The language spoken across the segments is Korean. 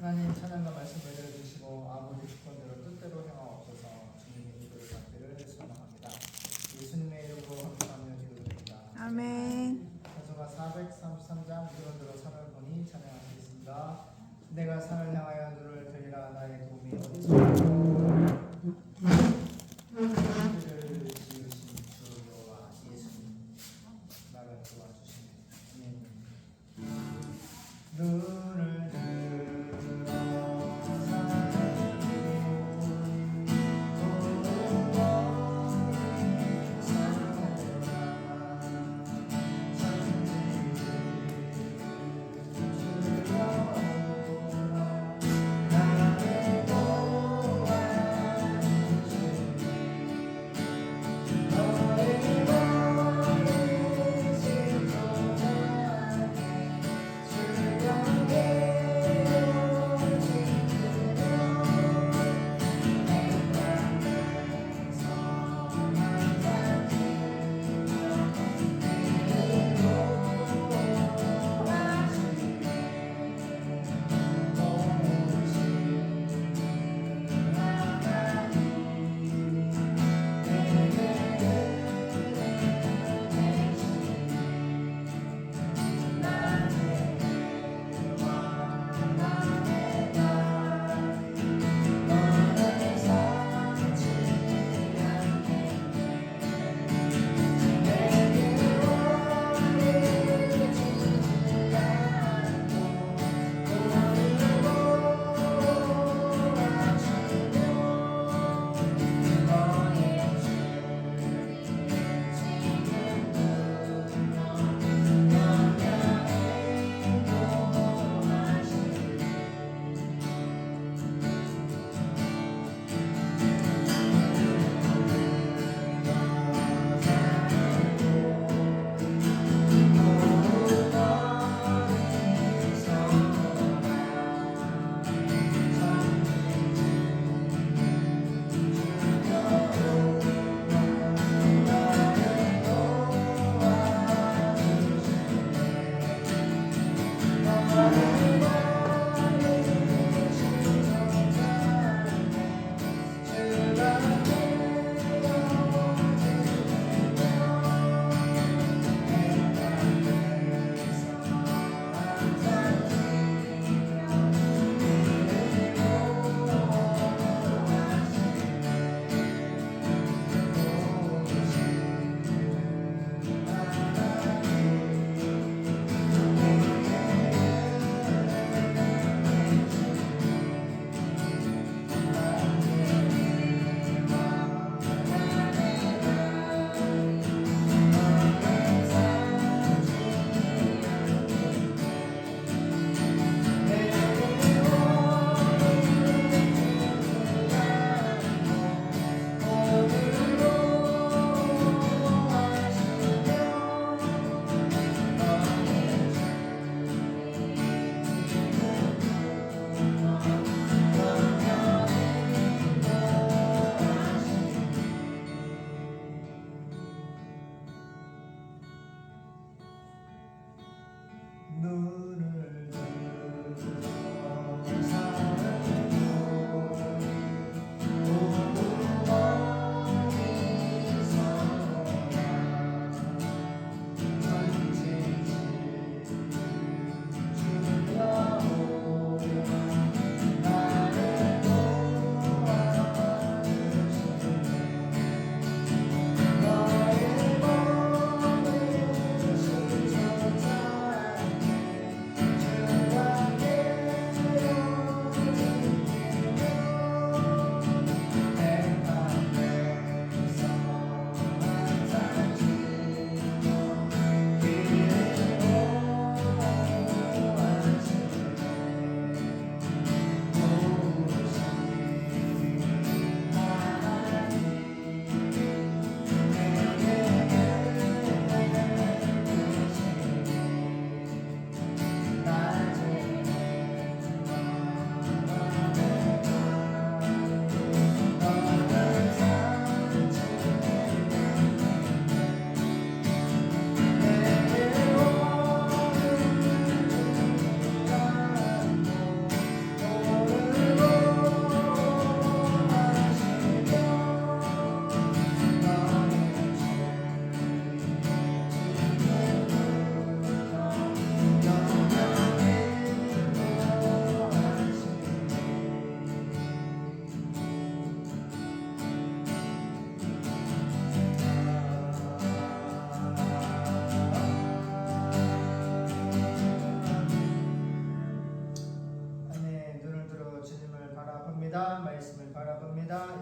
하나님 찬양과 말씀을 들어주시고 아버지 축원대로 뜻대로 행하옵소서 주님의 이도를 받기를 소망합니다. 예수님의 이름으로 감사하며 기도드립니다. 아멘. 찬송가 433장 기원대로 산을 보니 찬양하시겠습니다. 내가 산을 향하여 눈을 들리라 나의 도움이 어디서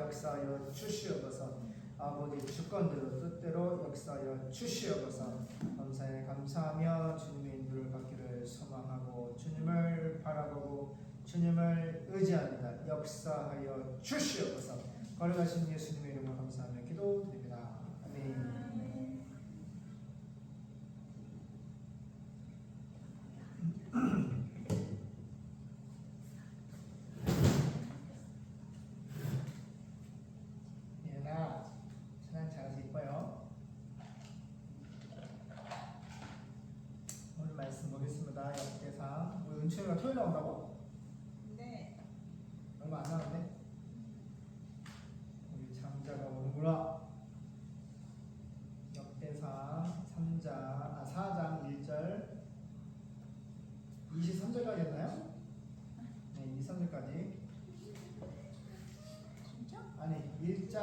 역사하여 주시옵소서. 아버지 주권대로 뜻대로 역사하여 주시옵소서. 감사에 감사하며 주님의 인도를 받기를 소망하고 주님을 바라보고 주님을 의지합니다. 역사하여 주시옵소서. 걸어가신 예수님의 이름으로 감사하며 기도드립니다. 아멘. 예나 찬양 잘해서 이뻐요. 오늘 말씀 보겠습니다. 역대상 우리 은채가 토요일 나온다고? 네. 얼마 안 남았네. 우리 장자가 오는구나. 역대상 3장 아 4장 1절 23절까지 했나요? 네, 23절까지. 진짜? 아니 1장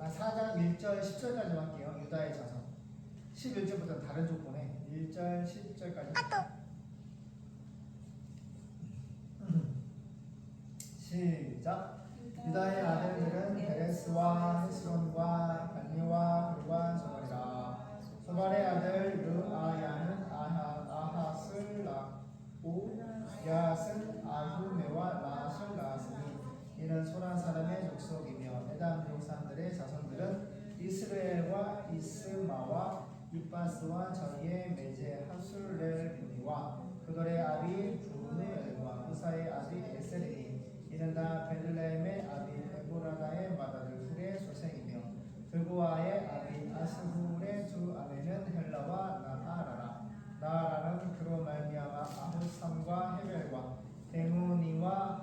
아 4장 1절 10절까지 할게요. 유다의 자손. 11절부터 다른 조건에 1절 10절까지. 시작. 유다의 아들들은 베레스와 헤스론과 갈미와 그리와 소발이라. 소발의 아들 르아야는 아하 아하스를 낳고 야스는 아후메와 라스를 낳았으니 이는 소란 사람의 족속이며 에담 족산들의 자손들은 이스라엘과 이스마와 이바스와 저희의 메제 하술렐이와 그들의 아비 부르네엘과 우사의 아비 에셀이니 이는 다 베들레헴의 아비 에보라다의 맏아들 훌의 소생이며 그고아의 아비 아스훌의 두 아내는 헬라와 나아라라. 나아라는 그로 말미암아 아ಹು삼과 헤벨과 데모니와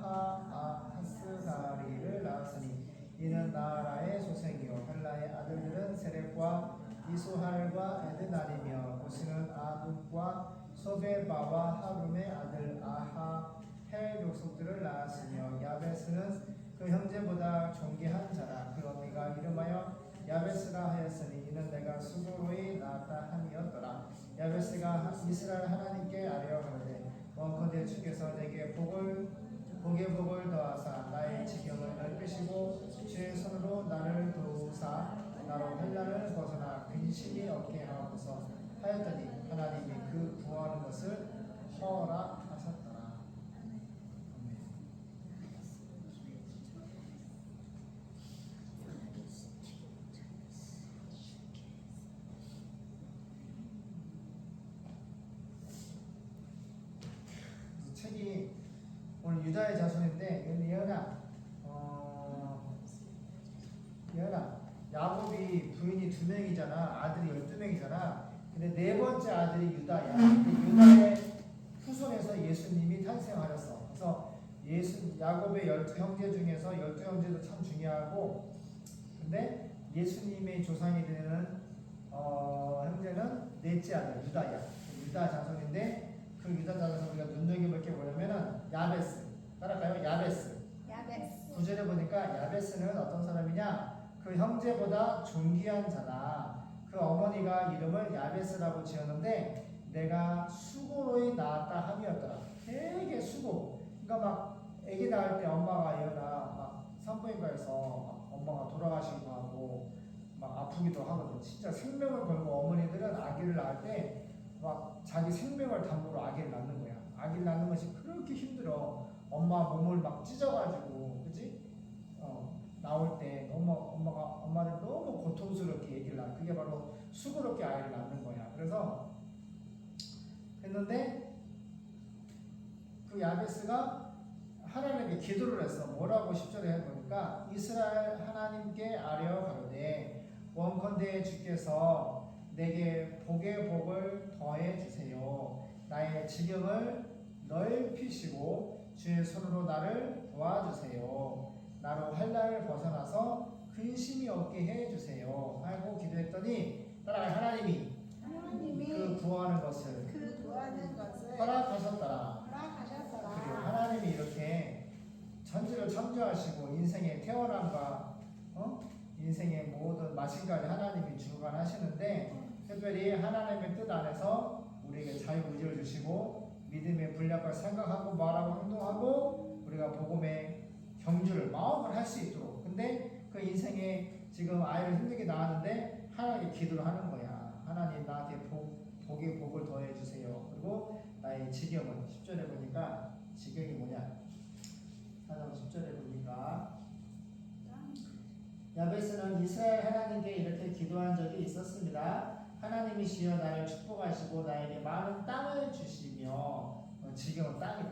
하아하스다리를 낳았으니 이는 나아라의 소생이요. 헬라의 아들들은 세렉과 이소할과 에드날이며 고시는 아둑과 소베바와 하룸의 아들 아하 헬 족속들을 낳았으며 야베스는 그 형제보다 존귀한 자라. 그 언니가 이름하여 야베스라 하였으니 이는 내가 수고로이 낳았다 함이었더라. 야베스가 이스라엘 하나님께 아뢰어 가로되 원컨대 주께서 내게 복을 복의 복을 더하사 나의 지경을 넓히시고 주의 손으로 나를 도우사 나로 헬라를 벗어나 근심이 없게 하옵소서 하였더니 하나님이 그 구하는 것을 허락하셨더라. 책이 오늘 유다의 자손인데 예언아 어 예언아 야곱이 부인이 두 명이잖아. 아들이 열두 명이잖아. 근데 네 번째 아들이 유다야. 유다의 후손에서 예수님이 탄생하셨어. 그래서 예수 야곱의 열두 형제 중에서 열두 형제도 참 중요하고 근데 예수님의 조상이 되는 어, 형제는 넷째 아들 유다야. 유다 자손인데 그 유다 자손에서 우리가 눈여겨볼 게 뭐냐면은 야베스. 따라가요. 야베스. 야베스. 구절에 보니까 야베스는 어떤 사람이냐 그 형제보다 존귀한 자다. 그 어머니가 이름을 야베스라고 지었는데 내가 수고로이 낳았다 함이었더라. 되게 수고. 그러니까 막 아기 낳을 때 엄마가 일어나 막 산부인과에서 막 엄마가 돌아가시기도 하고 막 아프기도 하거든. 진짜 생명을 걸고 어머니들은 아기를 낳을 때 막 자기 생명을 담보로 아기를 낳는 거야. 아기를 낳는 것이 그렇게 힘들어. 엄마 몸을 막 찢어가지고. 그지 어, 나올 때 너무 엄마가 엄마는 너무 고통스럽게 아기를 낳아 그게 바로 수고롭게 아이를 낳는 거야 그래서 했는데 그 야베스가 하나님께 기도를 했어 뭐라고 10절에 해보니까 이스라엘 하나님께 아뢰어 가로되 원컨대 주께서 내게 복의 복을 더해 주세요 나의 지경을 넓히시고 주의 손으로 나를 도와주세요. 나로 한란을 벗어나서 근심이 없게 해 주세요. 하고 기도했더니 따라 하나님이 그 하나님이 구하는 것을 그 구하는 것을 허락하셨더라. 허락하셨더라. 하나님이 이렇게 천지를 창조하시고 인생의 태어남과 어? 인생의 모든 마침까지 하나님이 주관하시는데 특별히 하나님의 뜻 안에서 우리에게 자유의지를 주시고 믿음의 분량을 생각하고 말하고 행동하고 우리가 복음의 경주를 마음을 할 수 있도록. 근데 그 인생에 지금 아이를 힘들게 낳았는데 하나님께 기도를 하는 거야. 하나님 나한테 복, 복의 복을 더해 주세요. 그리고 나의 지경은 10절에 보니까 지경이 뭐냐? 하나 10절에 보니까 야베스는 이스라엘 하나님께 이렇게 기도한 적이 있었습니다. 하나님이시여 나를 축복하시고 나에게 많은 땅을 주시며 어, 지경은 땅이다.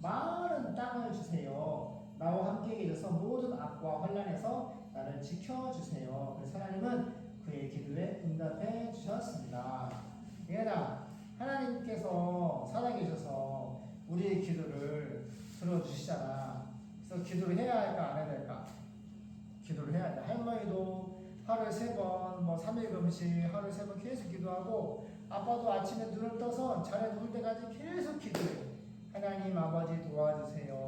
많은 땅을 주세요. 나와 함께 계셔서 모든 악과 환란에서 나를 지켜주세요. 그래서 하나님은 그의 기도에 응답해 주셨습니다. 얘나 하나님께서 살아계셔서 우리의 기도를 들어주시잖아. 그래서 기도를 해야 할까 안 해야 될까? 기도를 해야 돼. 할머니도 하루에 세 번, 뭐 3일 금식 하루에 세 번 계속 기도하고 아빠도 아침에 눈을 떠서 자에 누울 때까지 계속 기도해. 하나님 아버지 도와주세요.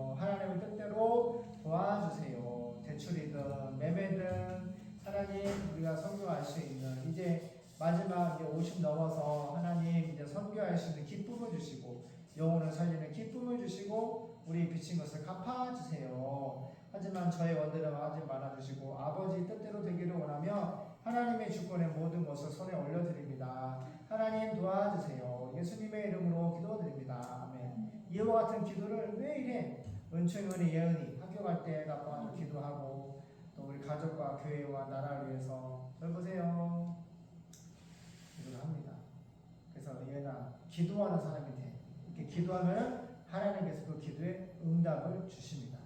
50 넘어서 하나님 이제 선교할 수 있는 기쁨을 주시고 영혼을 살리는 기쁨을 주시고 우리 빚진 것을 갚아주세요. 하지만 저의 원대로 하지 말아주시고 아버지 뜻대로 되기를 원하며 하나님의 주권의 모든 것을 손에 올려드립니다. 하나님 도와주세요. 예수님의 이름으로 기도드립니다. 아멘. 이와 같은 기도를 왜 이래? 은총이은이 예은이 학교 갈때 아빠 기도하고 또 우리 가족과 교회와 나라를 위해서 절 보세요. 기도를 합니다. 예은아 기도하는 사람이 돼. 이렇게 기도하면 하나님께서 그 기도에 응답을 주십니다.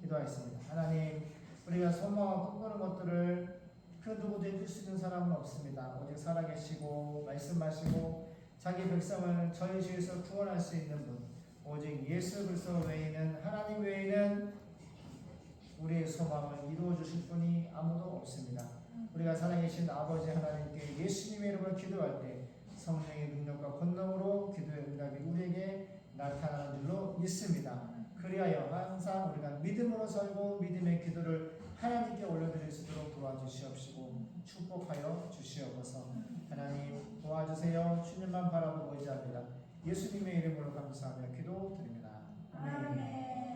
기도하겠습니다. 하나님, 우리가 소망하고 꿈꾸는 것들을 그 누구도 해줄 수 있는 사람은 없습니다. 오직 살아계시고 말씀하시고 자기 백성을 저희 주에서 구원할 수 있는 분, 오직 예수 그리스도 외에는 하나님 외에는 우리의 소망을 이루어 주실 분이 아무도 없습니다. 우리가 살아계신 아버지 하나님께 예수님의 이름으로 기도할 때 성령의 능력과 권능으로 기도의 응답이 우리에게 나타나는 줄로 믿습니다. 그리하여 항상 우리가 믿음으로 살고 믿음의 기도를 하나님께 올려드릴 수 있도록 도와주시옵시고 축복하여 주시옵소서 하나님 도와주세요 주님만 바라보고 의지합니다 예수님의 이름으로 감사하며 기도드립니다 아멘.